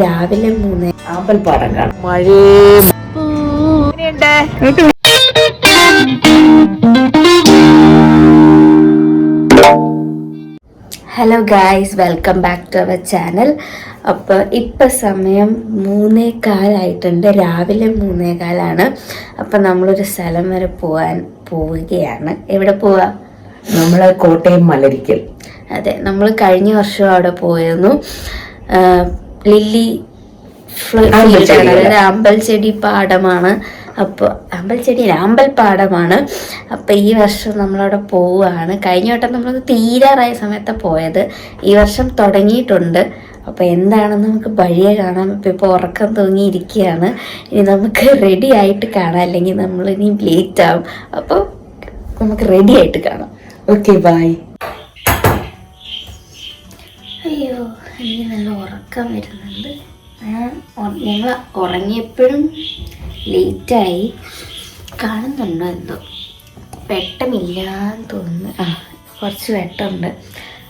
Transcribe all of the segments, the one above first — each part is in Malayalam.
രാവിലെ മൂന്ന് ആമ്പൽപ്പാടം കാണാം hello guys welcome back to our channel. അപ്പോൾ ഇപ്പം സമയം മൂന്നേ കാലായിട്ടുണ്ട് രാവിലെ മൂന്നേ കാലാണ് അപ്പം നമ്മളൊരു സ്ഥലം വരെ പോകാൻ പോവുകയാണ്. എവിടെ പോവാ? നമ്മൾ കോട്ടയം മലരിക്കൽ. അതെ നമ്മൾ കഴിഞ്ഞ വർഷം അവിടെ പോയിരുന്നു. ലില്ലി. അതായത് അമ്പൽച്ചെടി പാടമാണ് അപ്പോൾ അമ്പൽച്ചെടി അമ്പൽ പാടമാണ് അപ്പോൾ ഈ വർഷം നമ്മളവിടെ പോവുകയാണ്. കഴിഞ്ഞ വട്ടം നമ്മൾ തീരാറായ സമയത്താണ് പോയത്. ഈ വർഷം തുടങ്ങിയിട്ടുണ്ട്. അപ്പോൾ എന്താണെന്ന് നമുക്ക് വഴിയെ കാണാം. ഇപ്പോൾ ഇപ്പോൾ ഉറക്കം തൂങ്ങിയിരിക്കുകയാണ്. ഇനി നമുക്ക് റെഡി ആയിട്ട് കാണാം. അല്ലെങ്കിൽ നമ്മൾ ഇനി ലേറ്റ് ആവും. അപ്പോൾ നമുക്ക് റെഡി ആയിട്ട് കാണാം. ഓക്കെ ബായ് അയ്യോ. എനിക്ക് നല്ല ഉറക്കം വരുന്നുണ്ട്. ഞങ്ങൾ ഉറങ്ങിയപ്പോഴും ലേറ്റായി കാണുന്നുണ്ടോ എന്തോ. വെട്ടമില്ലാന്ന് തോന്നുന്നു. ആ കുറച്ച് വെട്ടമുണ്ട്.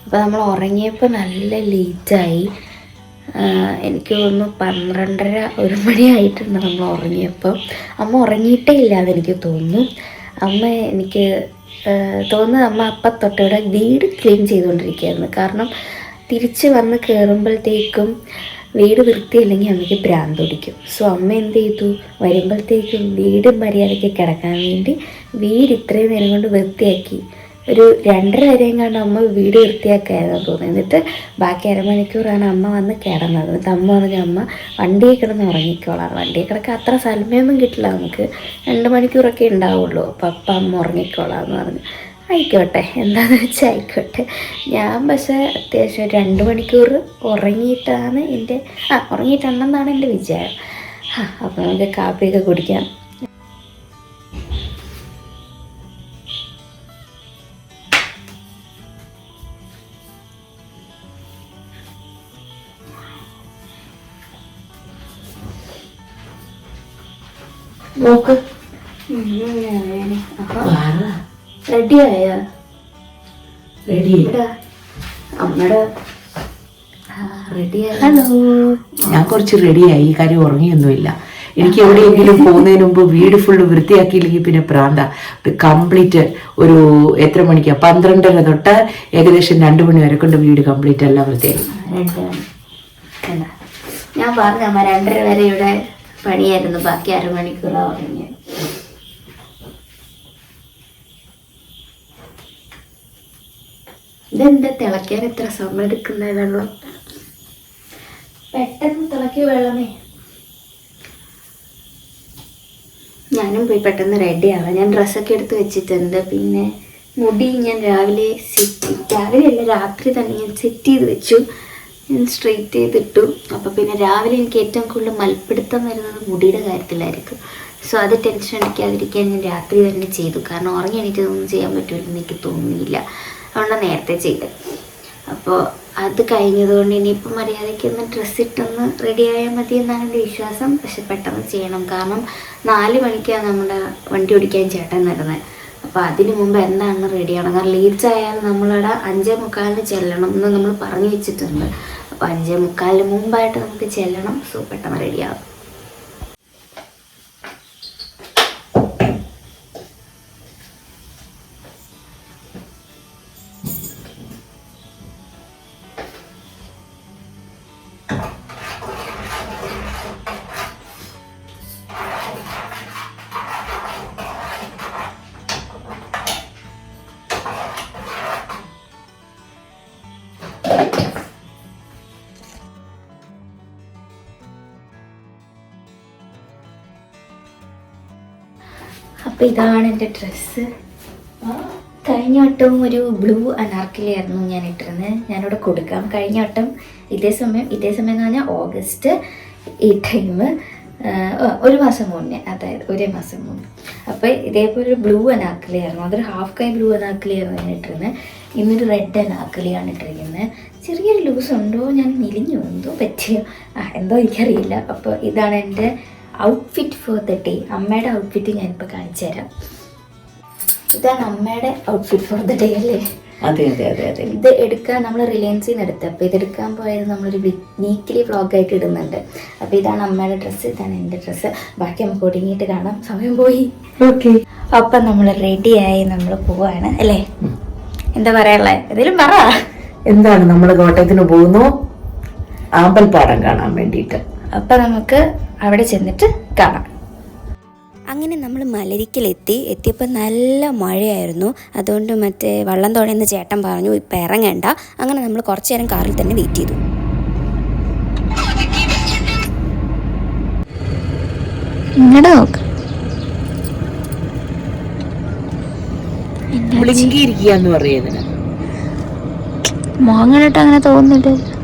അപ്പോൾ നമ്മൾ ഉറങ്ങിയപ്പോൾ നല്ല ലേറ്റായി. എനിക്ക് തോന്നുന്നു പന്ത്രണ്ടര ഒരു മണിയായിട്ടുണ്ട് നമ്മൾ ഉറങ്ങിയപ്പോൾ അമ്മ ഉറങ്ങിയിട്ടേ ഇല്ല അതെനിക്ക് തോന്നുന്നു. അമ്മ എനിക്ക് തോന്നുന്നത് തോന്നുന്നു അമ്മ അപ്പം തൊട്ടവിടെ വീട് ക്ലീൻ ചെയ്തുകൊണ്ടിരിക്കുകയായിരുന്നു. കാരണം തിരിച്ച് വന്ന് കയറുമ്പോഴത്തേക്കും വീട് വൃത്തിയില്ലെങ്കിൽ അമ്മയ്ക്ക് ഭ്രാന്ത് പിടിക്കും. സോ അമ്മ എന്ത് ചെയ്തു? വരുമ്പോഴത്തേക്കും വീട് മര്യാദയ്ക്ക് കിടക്കാൻ വേണ്ടി വീട് ഇത്രയും നേരം കൊണ്ട് വൃത്തിയാക്കി. ഒരു രണ്ടര വരെയും കണ്ട് അമ്മ വീട് വൃത്തിയാക്കായിരുന്നു തോന്നുന്നു. എന്നിട്ട് ബാക്കി അരമണിക്കൂറാണ് അമ്മ വന്ന് കിടന്നത്. എന്നിട്ട് അമ്മ പറഞ്ഞു അമ്മ വണ്ടിയിൽ കിടന്ന് ഉറങ്ങിക്കോളാം. വണ്ടിയിൽ കിടക്കാൻ അത്ര സമയമൊന്നും കിട്ടില്ല നമുക്ക്. രണ്ട് മണിക്കൂറൊക്കെ ഉണ്ടാവുള്ളൂ. അപ്പം അപ്പം അമ്മ ഉറങ്ങിക്കോളാം എന്ന് പറഞ്ഞു. ആയിക്കോട്ടെ. എന്താണെന്ന് വെച്ചാൽ ആയിക്കോട്ടെ. ഞാൻ പക്ഷേ അത്യാവശ്യം രണ്ട് മണിക്കൂർ ഉറങ്ങിയിട്ടാണ് എന്റെ ആ ഉറങ്ങിയിട്ടുണ്ടെന്നാണ് എന്റെ വിചാരം. ആ അപ്പോൾ നമുക്ക് കാപ്പിയൊക്കെ കുടിക്കാം. നോക്ക് റെഡി ആയോ റെഡി. അമ്മയുടെ റെഡി ഹലോ. ഞാൻ കുറച്ച് റെഡിയായി. ഈ കാര്യം ഉറങ്ങിയൊന്നുമില്ല. എനിക്ക് എവിടെയെങ്കിലും പോകുന്നതിന് മുമ്പ് വീട് ഫുള്ള് വൃത്തിയാക്കിയില്ലെങ്കിൽ പിന്നെ പ്രാന്ത. കംപ്ലീറ്റ് ഒരു എത്ര മണിക്കാ? പന്ത്രണ്ടര തൊട്ട് ഏകദേശം രണ്ടു മണി വരെ കൊണ്ട് വീട് കംപ്ലീറ്റ് അല്ല വൃത്തിയാക്കി ഞാൻ പറഞ്ഞ അമ്മ രണ്ടര വരെ ഇവിടെ പണിയായിരുന്നു. ബാക്കി അരമണിക്കൂർ ഉറങ്ങി ഇതെന്താ തിളയ്ക്കാൻ എത്ര സമയം എടുക്കുന്ന വെള്ളം പെട്ടെന്ന് തിളക്കിയ വെള്ളമേ. ഞാനും പോയി പെട്ടെന്ന് റെഡി ആവാം. ഞാൻ ഡ്രസ്സൊക്കെ എടുത്ത് വെച്ചിട്ടുണ്ട്. പിന്നെ മുടി ഞാൻ രാവിലെ സെറ്റ് രാവിലെ അല്ല രാത്രി തന്നെ ഞാൻ സെറ്റ് ചെയ്ത് വെച്ചു. ഞാൻ സ്ട്രെയിറ്റ് ചെയ്തിട്ടു. അപ്പോൾ പിന്നെ രാവിലെ എനിക്ക് ഏറ്റവും കൂടുതൽ മൽപ്പിടുത്തം വരുന്നത് മുടിയുടെ കാര്യത്തിലായിരിക്കും. സോ അത് ടെൻഷൻ അടിക്കാതിരിക്കാൻ ഞാൻ രാത്രി തന്നെ ചെയ്തു. കാരണം ഉറങ്ങി എനിക്കതൊന്നും ചെയ്യാൻ പറ്റുമെന്ന് എനിക്ക് തോന്നുന്നില്ല. അതുകൊണ്ട് നേരത്തെ ചെയ്തത് അപ്പോൾ അത് കഴിഞ്ഞതുകൊണ്ട് ഇനിയിപ്പോൾ മര്യാദയ്ക്ക് ഒന്ന് ഡ്രസ്സ് ഇട്ടൊന്ന് റെഡി ആയാൽ മതി എന്നാണ് എന്റെ വിശ്വാസം. പക്ഷെ പെട്ടെന്ന് ചെയ്യണം. കാരണം നാല് മണിക്കാണ് നമ്മുടെ വണ്ടി ഓടിക്കാൻ ചേട്ടൻ വരുന്നത്. അപ്പോൾ അതിന് മുമ്പ് എന്താണ് റെഡി ആവണം? കാരണം ലീഡ്സ് ആയാൽ നമ്മളവിടെ അഞ്ചേ മുക്കാലിന് ചെല്ലണം എന്ന് നമ്മൾ പറഞ്ഞു വെച്ചിട്ടുണ്ട്. അപ്പോൾ അഞ്ചേ മുക്കാലിന് മുമ്പായിട്ട് നമുക്ക് ചെല്ലണം. സോ പെട്ടെന്ന് റെഡിയാവും അപ്പോൾ ഇതാണ് എന്റെ ഡ്രസ്സ്. കഴിഞ്ഞ വട്ടവും ഒരു ബ്ലൂ അനാർക്കിലായിരുന്നു ഞാൻ ഇട്ടിരുന്നത് ഞാനിവിടെ കൊടുക്കാം. കഴിഞ്ഞ വട്ടം ഇതേ സമയം ഇതേ സമയം എന്ന് പറഞ്ഞാൽ ഓഗസ്റ്റ് ഈ ടൈം ഒരു മാസം മുന്നേ അതായത് ഒരേ മാസം മുന്നേ. അപ്പോൾ ഇതേപോലെ ഒരു ബ്ലൂ അനാക്കിളിയായിരുന്നു അതൊരു ഹാഫ് കൈ ബ്ലൂ അനാക്കിളിയായിരുന്നു ഞാൻ ഇട്ടിരുന്നത് ഇന്നൊരു റെഡ് അനാക്കിളിയാണ് ഇട്ടിരിക്കുന്നത് ചെറിയൊരു ലൂസ് ഉണ്ടോ? ഞാൻ മെലിഞ്ഞു. എന്തോ പറ്റിയോ? എന്തോ എനിക്കറിയില്ല. അപ്പോൾ ഇതാണ് എന്റെ ഔട്ട്ഫിറ്റ് ഫോർ ദ ഡേ അമ്മയുടെ ഔട്ട്ഫിറ്റ് ഞാനിപ്പോൾ കാണിച്ചു തരാം. ഇതാണ് അമ്മയുടെ ഔട്ട്ഫിറ്റ് ഫോർ ദ ഡേ അല്ലേ? അതെ അതെ അതെ അതെ. ഇത് എടുക്കാൻ നമ്മൾ റിലയൻസിൽ നിന്ന് എടുത്തത് അപ്പോൾ ഇതെടുക്കാൻ പോയത് നമ്മളൊരു വീക്കിലി വ്ളോഗായിട്ട് ഇടുന്നുണ്ട്. അപ്പോൾ ഇതാണ് അമ്മയുടെ ഡ്രസ്സ് ഇതാണ് എന്റെ ഡ്രസ്സ് ബാക്കി നമുക്ക് ഒടുങ്ങിയിട്ട് കാണാം. സമയം പോയി. ഓക്കെ അപ്പം നമ്മൾ റെഡിയായി നമ്മൾ പോവാണ് അല്ലേ? എന്താ പറയാനുള്ളത് എന്തെങ്കിലും പറ. എന്താണ് നമ്മൾ കോട്ടയത്തിന് പോകുന്നു? ആമ്പൽപ്പാടം കാണാൻ വേണ്ടിയിട്ട്. അപ്പം നമുക്ക് അവിടെ ചെന്നിട്ട് കാണാം. അങ്ങനെ നമ്മൾ മലരിക്കലെത്തി. എത്തിയപ്പോൾ നല്ല മഴയായിരുന്നു. അതുകൊണ്ട് മറ്റേ വള്ളം തുഴയുന്ന ചേട്ടൻ പറഞ്ഞു ഇപ്പം ഇറങ്ങണ്ട. അങ്ങനെ നമ്മൾ കുറച്ചു നേരം കാറിൽ തന്നെ വെയിറ്റ് ചെയ്തു. ബ്ലിങ്കിയിരിക്കുക എന്ന് പറയുന്നതിന് മുഖം കണ്ടിട്ട് അങ്ങനെ തോന്നുന്നില്ല.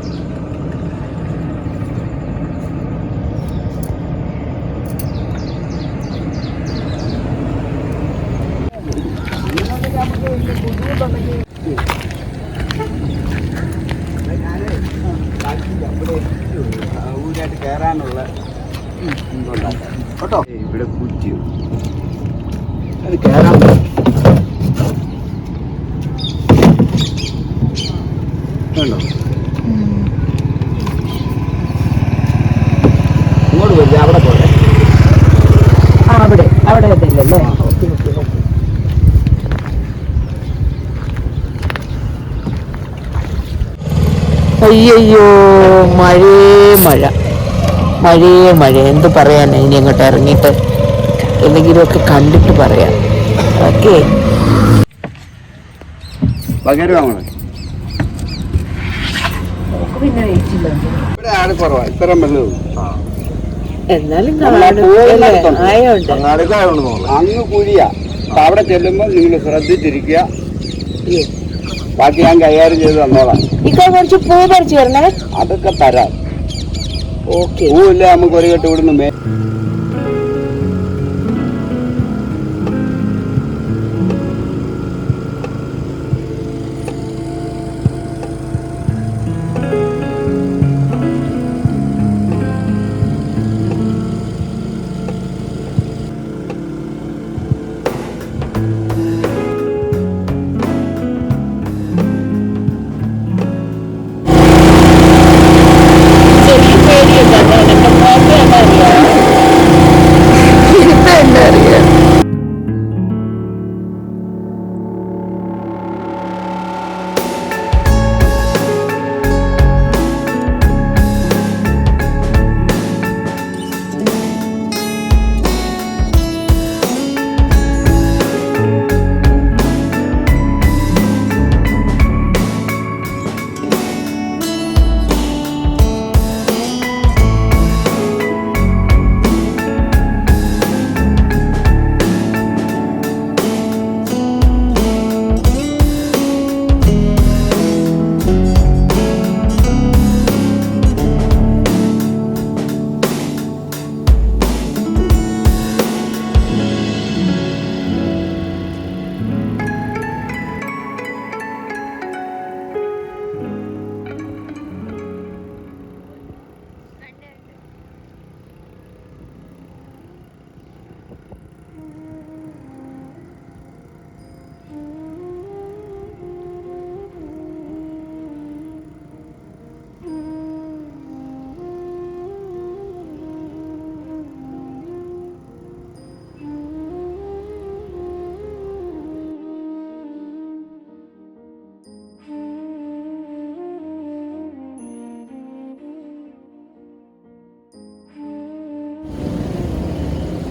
ഇവിടെ കുറ്റി അത് കയറാൻ കണ്ടോ ഇങ്ങോട്ട് വരില്ല അവിടെ ആ അവിടെ അയ്യോ മഴയേ മഴ മഴയേ മഴ. എന്ത് പറയാനാ ഇനി അങ്ങോട്ട് ഇറങ്ങിയിട്ട്? എന്തെങ്കിലുമൊക്കെ കണ്ടിട്ട് പറയാം. ഓക്കെ? എന്നാലും അങ്ങ് കുഴിയാ. അവിടെ ചെല്ലുമ്പോൾ നിങ്ങൾ ശ്രദ്ധിച്ചിരിക്കുക. ബാക്കി ഞാൻ കൈകാര്യം ചെയ്ത് തന്നോളാം. ഇക്ക കുറച്ച് പൂ പറിച്ചു തരണേ. അതൊക്കെ തരാം. ഓക്കെ. പൂവില്ല നമുക്ക് ഒരു കെട്ട് ഇവിടുന്ന്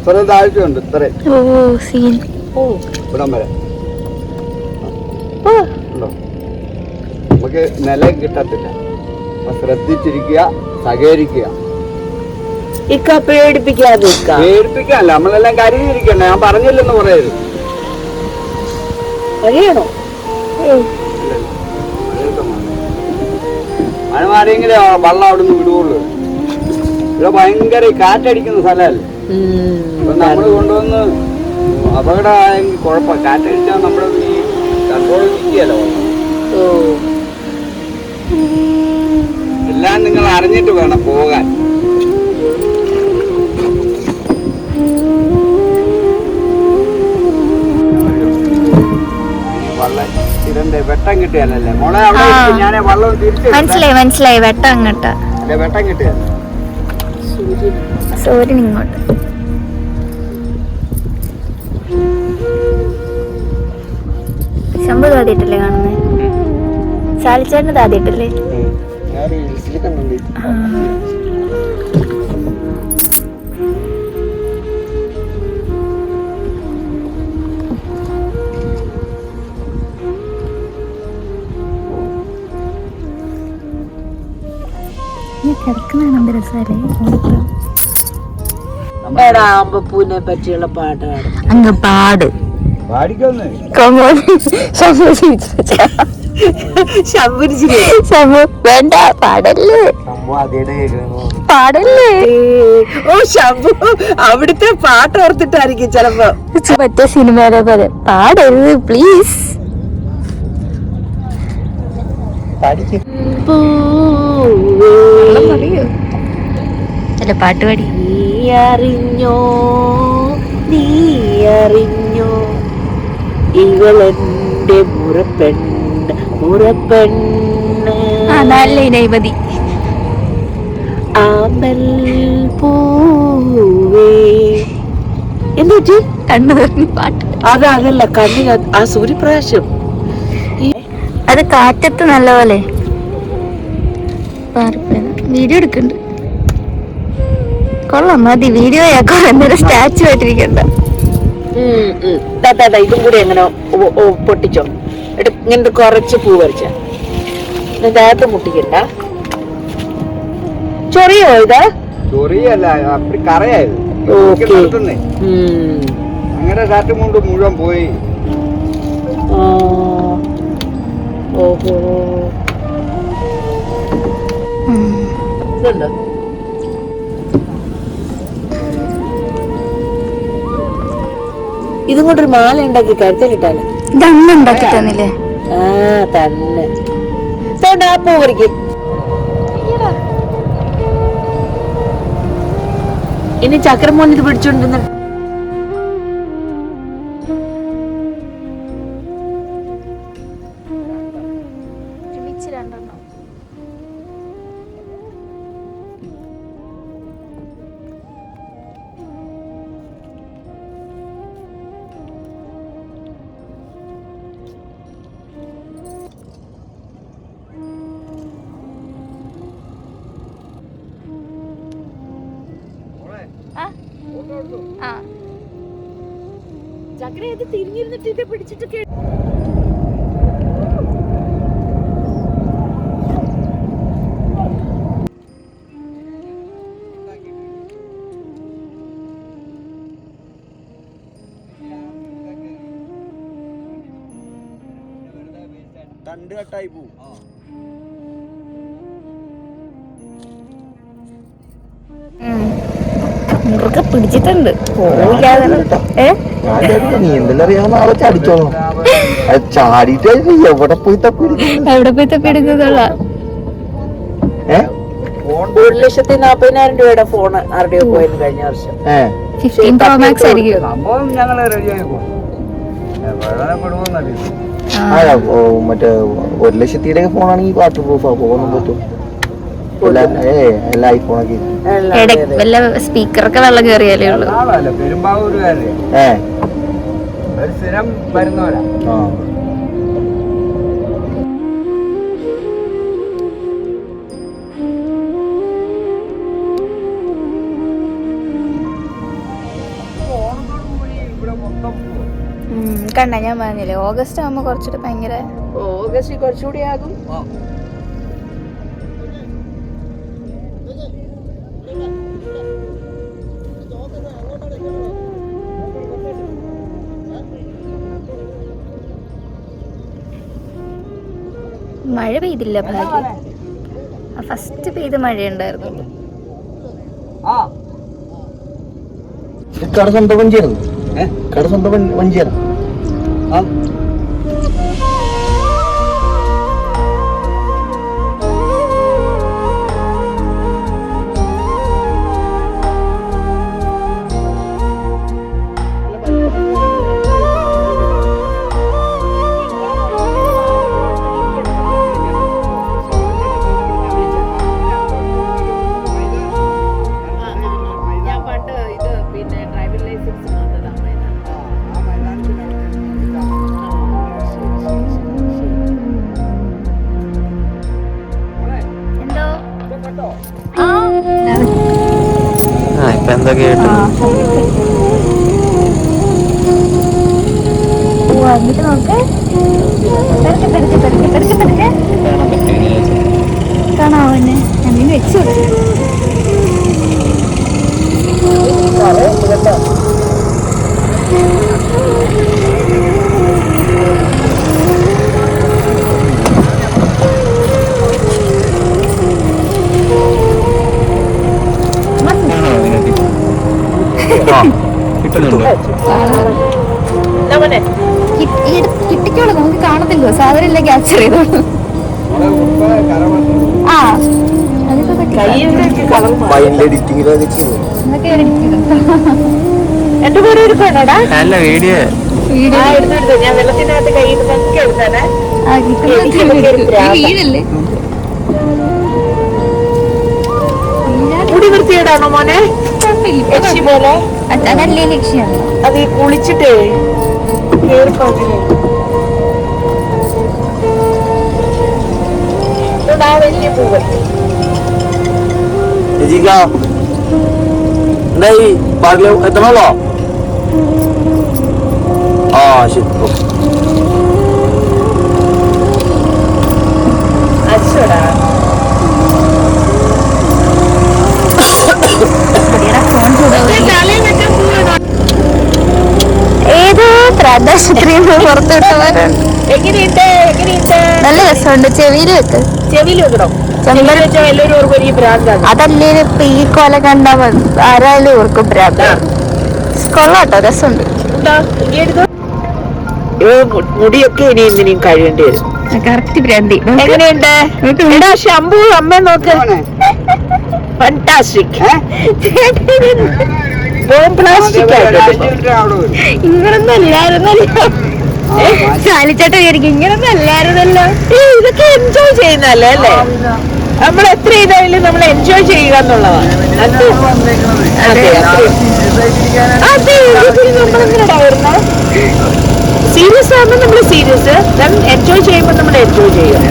ഇത്ര താഴ്ചയുണ്ട് ഇത്രയും. ഓ സീൻ. ഇവിടം വരെ. ഉണ്ടോ? നമുക്ക് നില കിട്ടത്തില്ല. അപ്പൊ ശ്രദ്ധിച്ചിരിക്കുക സഹകരിക്കുക. ഇക്ക പേടിപ്പിക്കാതെ പേടിപ്പിക്കാനല്ല നമ്മളെല്ലാം കരുതിയിരിക്കണ്ട. ഞാൻ പറഞ്ഞില്ലെന്ന് പറയരുത്. കഴിയണോ മഴ മാറിയെങ്കിലേ വള്ളം അവിടുന്ന് വിടുവുള്ളൂ. ഇവിടെ ഭയങ്കര കാറ്റടിക്കുന്ന സ്ഥലമല്ലേ? നമ്മൾ കൊണ്ടുവന്ന് അപകടമായെങ്കിൽ കുഴപ്പം. കാറ്റടിച്ചാൽ നമ്മുടെ ഈ കൺട്രോൾ നിൽക്കുകയല്ലോ ഓ. എല്ലാം നിങ്ങൾ അറിഞ്ഞിട്ട് വേണം പോകാൻ. വള്ള ഇതിന്റെ വെട്ട വെട്ടം കിട്ടുകയല്ലേ മോളെ അവിടെ ഞാനേ വള്ളം തിരിച്ചു മനസ്സിലായി മനസ്സിലായി. വെട്ടം അങ്ങോട്ട്. വെട്ടം കിട്ടുകയല്ല സൂര്യൻ ഇങ്ങോട്ട് ശമ്പു താതിയിട്ടല്ലേ കാണുന്നേ സാലിച്ചേട്ടന് താതിയിട്ടല്ലേ കിടക്കുന്ന എന്ത് രസമല്ലേ? അമ്പപ്പൂവിനെ പറ്റിയുള്ള പാട്ട് പാടും. അങ്ങ് പാട്. വേണ്ട പാടല്ലേ. പാടല്ലേ. ഓ ശംഭു അവിടുത്തെ പാട്ട് ഓർത്തിട്ടായിരിക്കും ചെലപ്പോ. മറ്റേ സിനിമയുടെ പോലെ. പാടരുത് പ്ലീസ് പാടിക്കും. അല്ല പാട്ട് പാടി. നീ അറിഞ്ഞോ നീ അറിഞ്ഞോ ഇവളെന്റെ മുറപ്പെണ്ണ് മുറപ്പെണ്ണ്. നല്ല ആമൽ പൂവേ. എന്തുപറ്റി കണ്ണു തുറന്ന് പാട്ട് അത് അതല്ല കണ്ണിന് ആ സൂര്യപ്രകാശം. അത് കാറ്റത്ത് നല്ലപോലെ വീഡിയോ എടുക്കണ്ട്. കൊള്ളാം മതി. വീഡിയോ ആക്കാം എന്നൊരു സ്റ്റാച്ചു ആയിട്ടിരിക്കണ്ട ഇതും കൂടി എങ്ങനെ പൊട്ടിച്ചോ. എടു ഇങ്ങനത്തെ കുറച്ച് പൂ വരച്ച. ഇതിനകത്ത് മുട്ടിക്കണ്ട. ചൊറിയോ ഇത്? ചൊറിയല്ല കറയായത്. അങ്ങനെ കാറ്റും കൊണ്ട് മുഴുവൻ പോയി. ഓഹോ. ഇതുണ്ടോ. ഇതും കൊണ്ടൊരു മാല ഉണ്ടാക്കി കരുത്തിൽ കിട്ടാലോ ഇതന്ന് ഉണ്ടാക്കി തന്നില്ലേ? ആ തന്നെ. ഇതുകൊണ്ട് ആ പൂ പറിക്ക് ഇനി ചക്രമോൻ ഇത് പിടിച്ചോണ്ടിരുന്ന തിരിഞ്ഞിരുന്നിട്ട് ഇത് പിടിച്ചിട്ട് തണ്ട് കട്ടായി പോവും. മുറുക്കെ പിടിച്ചിട്ടുണ്ട്. എവിടെ പോയി തപ്പി എവിടെ പോയി തപ്പിയെടുക്കുന്നതുള്ള ഒരു ലക്ഷത്തി നാപ്പതിനായിരം രൂപയുടെ ഫോൺ ആരുടെയോ പോയിരുന്നു കഴിഞ്ഞ വർഷം. ഫിഫ്റ്റീൻ പ്രോ മാക്സ് ആയിരിക്കും. സംഭവം ഞങ്ങൾ മറ്റേ ഒരു ലക്ഷത്തിയുടെ ഫോണാണെങ്കിൽ വാട്ടർ പ്രൂഫാ പോകാൻ പറ്റും എല്ലാ ഏ എല്ലാ ഐഫോണൊക്കെ ഇടയ്ക്ക് വല്ല സ്പീക്കറൊക്കെ വെള്ളം കയറിയാലേ ഉള്ളൂ. സ്ഥിരം വരുന്നവരാ. കണ്ട ഞാൻ പറഞ്ഞില്ലേ ഓഗസ്റ്റ് ആകുമ്പോ കുറച്ചുകൂടി ഭയങ്കര ഓഗസ്റ്റ് കുറച്ചുകൂടി ആകും. മഴ പെയ്തില്ല ഭാഗ്യം. ഫസ്റ്റ് പെയ്ത് മഴയുണ്ടായിരുന്നു. ആ. കട സ്വന്തം വഞ്ചിയായിരുന്നു? കട സ്വന്തം വൺ- ക്യാപ്ചർ ചെയ്തോളൂ ആ എന്റെ പേര് എടുക്കണോടാ അല്ല വീഡിയോ ഞാൻ വെള്ളത്തിനകത്ത് കൈ ഇതൊക്കെ എടുത്താനേ ആ കിട്ടുന്ന വീടല്ലേ? മുടി വൃത്തിയേടാണോ മോനെ? യക്ഷി പോലെ അതല്ലേ ലക്ഷ്യം? അത് കുളിച്ചിട്ടേ കേറി കേറിപ്പോകില്ലേ ഇതാ വലിയ പൂവ് രജിക എന്തായി പാർക്കിൽ എത്തണല്ലോ ആ ശരി. അശ്വടാ ഏതോ പ്രാദേശിത്രിയിൽ പുറത്തുവിട്ടവരാണ് എങ്ങനെയുണ്ട്? എങ്ങനെയുണ്ട്? നല്ല രസമുണ്ട്. ചെവിയിൽ വെക്ക്. ചെവിയിൽ വെക്കണോ? ചെവിയിൽ വെച്ചാൽ എല്ലാവരും ഓർക്കും ഈ ഭ്രാന്താണ്. അതല്ലേ ഇപ്പൊ ഈ കൊല കണ്ട ആരായാലും ഓർക്കും പ്രാന്ത കൊള്ളാട്ടോ രസമുണ്ട്. മുടിയൊക്കെ ഇനി ഇന്നിനും കഴിയേണ്ടി വരും. കറക്റ്റ് ഭ്രാന്തി. എങ്ങനെയുണ്ട്? എടാ ശംഭു അമ്മ നോക്ക്. ഫണ്ടാസ്റ്റിക് പ്ലാസ്റ്റിക് ആയിട്ടുണ്ട് ഇങ്ങനൊന്നും അല്ലായിരുന്നല്ലോ ചാലിച്ചേട്ട വിചാരിക്കും. ഇങ്ങനൊന്നും അല്ലായിരുന്നല്ലോ. ഇതൊക്കെ എൻജോയ് ചെയ്യുന്നല്ലേ അല്ലേ? നമ്മൾ എത്ര ചെയ്താലും നമ്മൾ എൻജോയ് ചെയ്യുക എന്നുള്ളതാണ് സീരിയസ് ആകുമ്പോൾ നമ്മൾ സീരിയസ് എൻജോയ് ചെയ്യുമ്പോൾ നമ്മൾ എൻജോയ് ചെയ്യും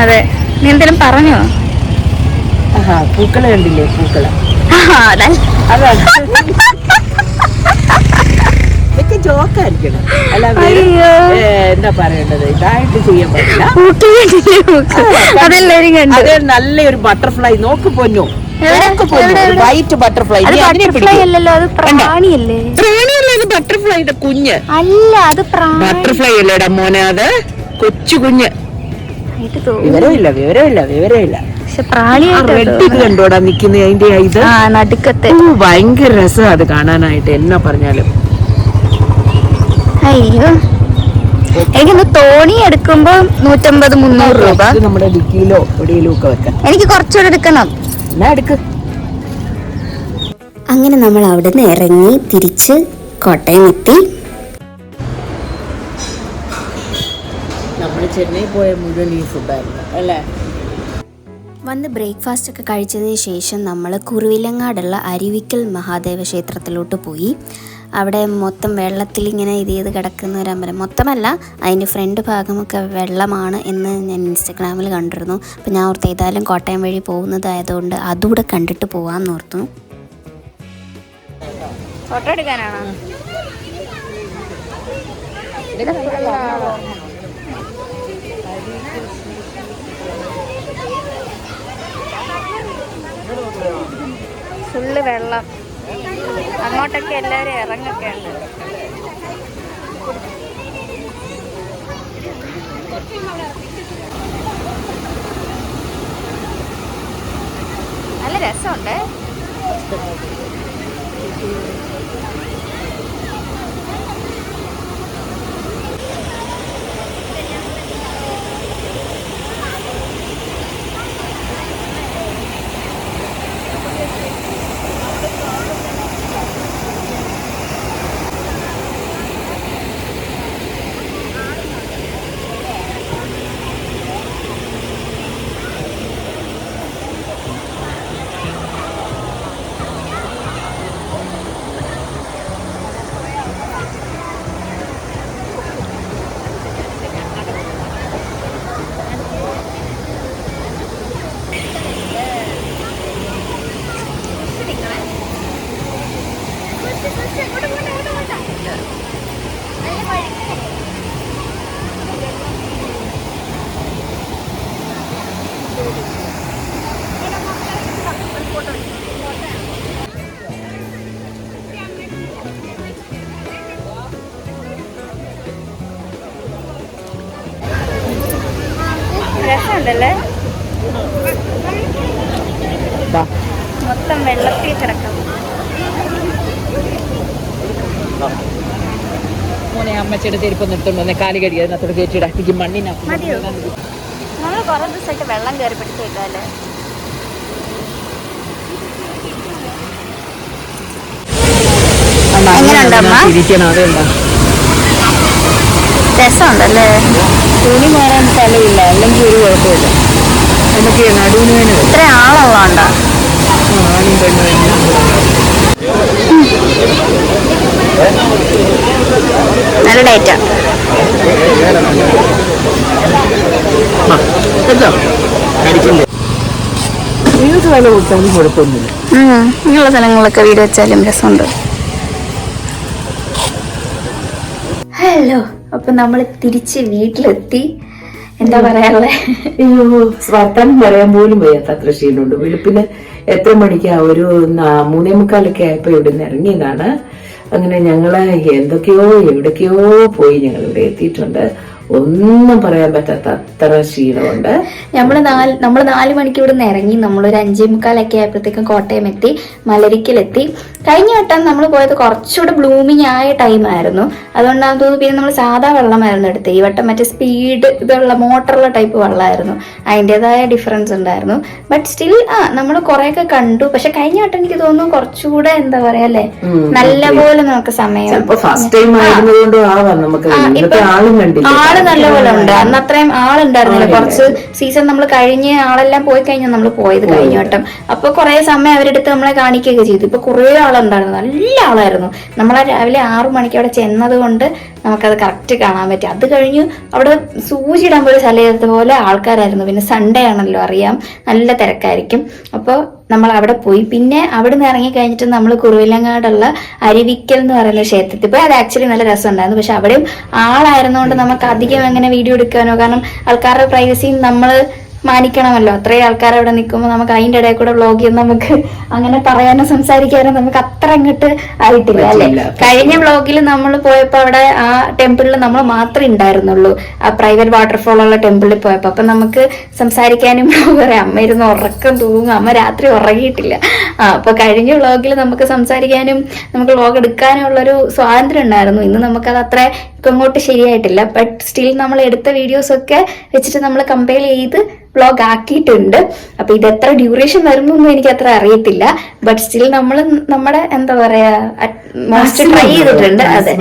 അതെ നീ എന്തെങ്കിലും പറഞ്ഞോ? പൂക്കളെ കണ്ടില്ലേ പൂക്കളെ? ഇതൊക്കെ ജോക്കായിരിക്കണം അല്ല എന്താ പറയേണ്ടത്? ഇതായിട്ട് ചെയ്യാൻ പറ്റില്ല. അത് നല്ലൊരു ബട്ടർഫ്ലൈ നോക്ക് പൊന്നു? വൈറ്റ് ബട്ടർഫ്ലൈ ബട്ടർഫ്ലൈയുടെ കുഞ്ഞ്. അല്ല അത് ബട്ടർഫ്ലൈ അല്ലേടാ മോനെ അത്? കൊച്ചു കുഞ്ഞ്. വിവരമില്ല വിവരമില്ല വിവരമില്ല. കണ്ടോടാ നിക്കുന്ന അതിന്റെ ഇത്? ആ നടുക്കത്തെ. ഓ, ഭയങ്കര രസം അത് കാണാനായിട്ട് എന്നാ പറഞ്ഞാലും. അയ്യോ. എനിക്കൊന്ന് തോണി എടുക്കുമ്പോ നൂറ്റമ്പത് മുന്നൂറ് രൂപ. ഇത് നമ്മുടെ ഡിക്കിയിലോ എവിടെയെങ്കിലും ഒക്കെ വെക്കാം. എനിക്ക് കുറച്ചുകൂടെ എടുക്കണം. എന്നാ എടുക്ക്. അങ്ങനെ നമ്മൾ അവിടെ നിന്ന് ഇറങ്ങി തിരിച്ച് കോട്ടയം എത്തി. ചെന്നൈ പോയ മുഴുവൻ ഈ ഫുഡായിരുന്നു അല്ലേ? വന്ന് ബ്രേക്ക്ഫാസ്റ്റ് ഒക്കെ കഴിച്ചതിന് ശേഷം നമ്മൾ കുറുവിലങ്ങാടുള്ള അരുവിക്കൽ മഹാദേവ ക്ഷേത്രത്തിലോട്ട് പോയി. അവിടെ മൊത്തം വെള്ളത്തിൽ ഇങ്ങനെ ഇത് ചെയ്ത് കിടക്കുന്ന ഒരു അമ്പലം. മൊത്തമല്ല അതിന്റെ ഫ്രണ്ട് ഭാഗമൊക്കെ വെള്ളമാണ് എന്ന് ഞാൻ ഇൻസ്റ്റഗ്രാമിൽ കണ്ടിരുന്നു. അപ്പോൾ ഞാൻ ഓർത്ത് ഏതായാലും കോട്ടയം വഴി പോകുന്നതായതുകൊണ്ട് അതുകൂടെ കണ്ടിട്ട് പോകാമെന്ന് ഓർത്തു. ഫോട്ടോ എടുക്കാനാണോ? ഫുള്ള് വെള്ളം. അങ്ങോട്ടൊക്കെ എല്ലാവരും ഇറങ്ങൊക്കെ ഉണ്ട്. നല്ല രസമുണ്ട്. രസമുണ്ടല്ലേ മൊത്തം വെള്ളത്തിൽ കിടക്കും. മോനെ അമ്മച്ചിയുടെ ചെരുപ്പ് നിർത്തുന്നു വന്നേ കാലി കടി അതിനകത്തോട് കയറ്റിയിടാ എനിക്ക് മണ്ണിനാ മതിയോ? നമ്മൾ കുറേ ദിവസമായിട്ട് വെള്ളം കയറി പിടിച്ചേക്കാല്ലേ? എങ്ങനെയുണ്ട് അമ്മ? ഇരിക്കണം? അതെന്താ? രസമുണ്ടല്ലേ? തുണി മാറാൻ സ്ഥലമില്ല അല്ലെങ്കിൽ ഒരു കുഴപ്പമില്ല. നമുക്ക് നടുവിന് വേന വരും ഇത്ര ആളുള്ളതുണ്ടോ. ആണും പെണ്ണും നല്ല ഡേറ്റ ഏത് വില കൊടുത്താലും കുഴപ്പമൊന്നുമില്ല. ഇങ്ങനെയുള്ള സ്ഥലങ്ങളിലൊക്കെ വീട് വെച്ചാലും രസമുണ്ട്. ഹലോ അപ്പൊ നമ്മൾ തിരിച്ച് വീട്ടിലെത്തി. എന്താ പറയാനുള്ളത് അയ്യോ വർത്താനം പറയാൻ പോലും വയ്യാത്ത അത്ര ക്ഷീണമുണ്ട് വെളുപ്പിന് എത്ര മണിക്കാ? ഒരു മൂന്നേ മുക്കാലൊക്കെ ആയപ്പോ ഇവിടെ നിന്ന് ഇറങ്ങിയതാണ്. അങ്ങനെ ഞങ്ങൾ എന്തൊക്കെയോ എവിടൊക്കെയോ പോയി ഞങ്ങൾ ഇവിടെ എത്തിയിട്ടുണ്ട്. ഒന്നും പറയാൻ പറ്റാത്ത അത്ര ക്ഷീണമുണ്ട് നമ്മൾ നാല് നമ്മൾ നാല് മണിക്ക് ഇവിടെ നിന്ന് ഇറങ്ങി നമ്മളൊരു അഞ്ചേ മുക്കാലൊക്കെ ആയപ്പോഴത്തേക്കും കോട്ടയം എത്തി മലരിക്കലെത്തി. കഴിഞ്ഞ വട്ടം നമ്മൾ പോയത് കുറച്ചുകൂടെ ബ്ലൂമിങ് ആയ ടൈം ആയിരുന്നു. അതുകൊണ്ടാണ് തോന്നുന്നു പിന്നെ നമ്മൾ സാധാ വെള്ളമായിരുന്നു എടുത്തത് ഈ വട്ടം മറ്റേ സ്പീഡ് ഇതുള്ള മോട്ടറുള്ള ടൈപ്പ് വെള്ളമായിരുന്നു അതിന്റെതായ ഡിഫറൻസ് ഉണ്ടായിരുന്നു. ബട്ട് സ്റ്റിൽ ആ നമ്മൾ കുറെയൊക്കെ കണ്ടു. പക്ഷെ കഴിഞ്ഞ വട്ടം എനിക്ക് തോന്നുന്നു കുറച്ചുകൂടെ എന്താ പറയാ അല്ലേ? നല്ല പോലെ നമുക്ക് സമയം ഫസ്റ്റ് ടൈം ആയിരുന്നതുകൊണ്ടും ആളും കണ്ടില്ല. ആൾ നല്ലപോലെ ഉണ്ട്. അന്ന് അത്രയും ആളുണ്ടായിരുന്നില്ല. കുറച്ച് സീസൺ നമ്മൾ കഴിഞ്ഞ് ആളെല്ലാം പോയി കഴിഞ്ഞാൽ നമ്മൾ പോയത് കഴിഞ്ഞ വട്ടം. അപ്പൊ കുറെ സമയം അവരെടുത്ത് നമ്മളെ കാണിക്കുകയൊക്കെ ചെയ്തു. ഇപ്പൊ കുറെ ആളുണ്ടായിരുന്നു. നല്ല ആളായിരുന്നു. നമ്മളെ രാവിലെ ആറു മണിക്ക് അവിടെ ചെന്നത് കൊണ്ട് നമുക്കത് കറക്റ്റ് കാണാൻ പറ്റി. അത് കഴിഞ്ഞ് അവിടെ സൂചി ഇടാൻ പോലും സ്ഥലത്ത് പോലെ ആൾക്കാരായിരുന്നു. പിന്നെ സൺഡേ ആണല്ലോ അറിയാം. നല്ല തിരക്കായിരിക്കും. അപ്പോൾ നമ്മൾ അവിടെ പോയി. പിന്നെ അവിടെ നിന്ന് ഇറങ്ങി കഴിഞ്ഞിട്ട് നമ്മൾ കുറുവിലങ്ങാടുള്ള അരുവിക്കൽ എന്ന് പറയുന്ന ക്ഷേത്രത്തിൽ പോയി. അത് ആക്ച്വലി നല്ല രസം രസമുണ്ടായിരുന്നു. പക്ഷെ അവിടെയും ആളായിരുന്നുകൊണ്ട് നമുക്ക് അധികം എങ്ങനെ വീഡിയോ എടുക്കാനോ കാരണം ആൾക്കാരുടെ പ്രൈവസിയും നമ്മൾ മാനിക്കണമല്ലോ. അത്രയും ആൾക്കാർ അവിടെ നിൽക്കുമ്പോൾ നമുക്ക് അതിന്റെ ഇടയിൽ കൂടെ വ്ളോഗ് ചെയ്യുന്ന നമുക്ക് അങ്ങനെ പറയാനോ സംസാരിക്കാനോ നമുക്ക് അത്ര അങ്ങോട്ട് ആയിട്ടില്ല അല്ലെ? കഴിഞ്ഞ വ്ളോഗിൽ നമ്മൾ പോയപ്പോൾ അവിടെ ആ ടെമ്പിളിൽ നമ്മൾ മാത്രമേ ഉണ്ടായിരുന്നുള്ളൂ. ആ പ്രൈവറ്റ് വാട്ടർഫോൾ ഉള്ള ടെമ്പിളിൽ പോയപ്പോൾ അപ്പം നമുക്ക് സംസാരിക്കാനും പറയാം അമ്മ ഇരുന്ന് ഉറക്കം തൂങ്ങും. അമ്മ രാത്രി ഉറങ്ങിയിട്ടില്ല. ആ അപ്പോൾ കഴിഞ്ഞ വ്ളോഗിൽ നമുക്ക് സംസാരിക്കാനും നമുക്ക് വ്ളോഗ് എടുക്കാനും ഉള്ളൊരു സ്വാതന്ത്ര്യം ഉണ്ടായിരുന്നു. ഇന്ന് നമുക്കത് അത്ര ഇപ്പം ഇങ്ങോട്ട് ശരിയായിട്ടില്ല. ബട്ട് സ്റ്റിൽ നമ്മൾ എടുത്ത വീഡിയോസൊക്കെ വെച്ചിട്ട് നമ്മൾ കമ്പയർ ചെയ്ത് വ്ളോഗ് ആക്കിയിട്ടുണ്ട്. അപ്പൊ ഇത് എത്ര ഡ്യൂറേഷൻ വരുന്നൊന്നും എനിക്ക് അത്ര അറിയത്തില്ല. ബട്ട് സ്റ്റിൽ നമ്മൾ നമ്മുടെ എന്താ പറയാ മോസ്റ്റ് ട്രൈ ചെയ്തിട്ടുണ്ട്. അതെ.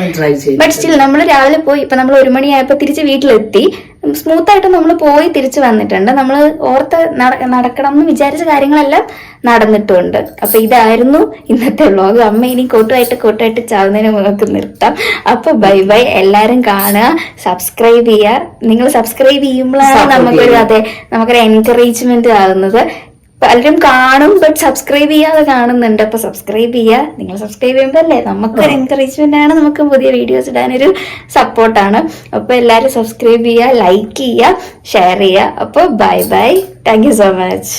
ബട്ട് സ്റ്റിൽ നമ്മൾ രാവിലെ പോയി ഇപ്പൊ നമ്മൾ ഒരു മണിയായപ്പോ തിരിച്ച് വീട്ടിലെത്തി. സ്മൂത്ത് ആയിട്ട് നമ്മൾ പോയി തിരിച്ചു വന്നിട്ടുണ്ട്. നമ്മൾ ഓർത്ത് നട- നടക്കണം എന്ന് വിചാരിച്ച കാര്യങ്ങളെല്ലാം നടന്നിട്ടുണ്ട്. അപ്പൊ ഇതായിരുന്നു ഇന്നത്തെ വ്ളോഗ് അമ്മ ഇനി കോട്ടുമായിട്ട് കോട്ടുമായിട്ട് ചാവുന്നതിന് നമുക്ക് നിർത്താം. അപ്പൊ ബൈ ബൈ. എല്ലാരും കാണുക. സബ്സ്ക്രൈബ് ചെയ്യുക നിങ്ങൾ സബ്സ്ക്രൈബ് ചെയ്യുമ്പോഴാണ് നമുക്കൊരു അതെ നമുക്കൊരു എൻകറേജ്മെന്റ് ആകുന്നത്. പലരും കാണും ബട്ട് സബ്സ്ക്രൈബ് ചെയ്യാതെ കാണുന്നുണ്ട്. അപ്പൊ സബ്സ്ക്രൈബ് ചെയ്യുക നിങ്ങൾ സബ്സ്ക്രൈബ് ചെയ്യുമ്പോൾ അല്ലേ നമുക്കൊരു എൻകറേജ്മെന്റ് ആണ് നമുക്ക് പുതിയ വീഡിയോസ് ഇടാനൊരു സപ്പോർട്ടാണ് അപ്പൊ എല്ലാവരും സബ്സ്ക്രൈബ് ചെയ്യുക ലൈക്ക് ചെയ്യുക ഷെയർ ചെയ്യുക അപ്പോൾ bye bye thank you so much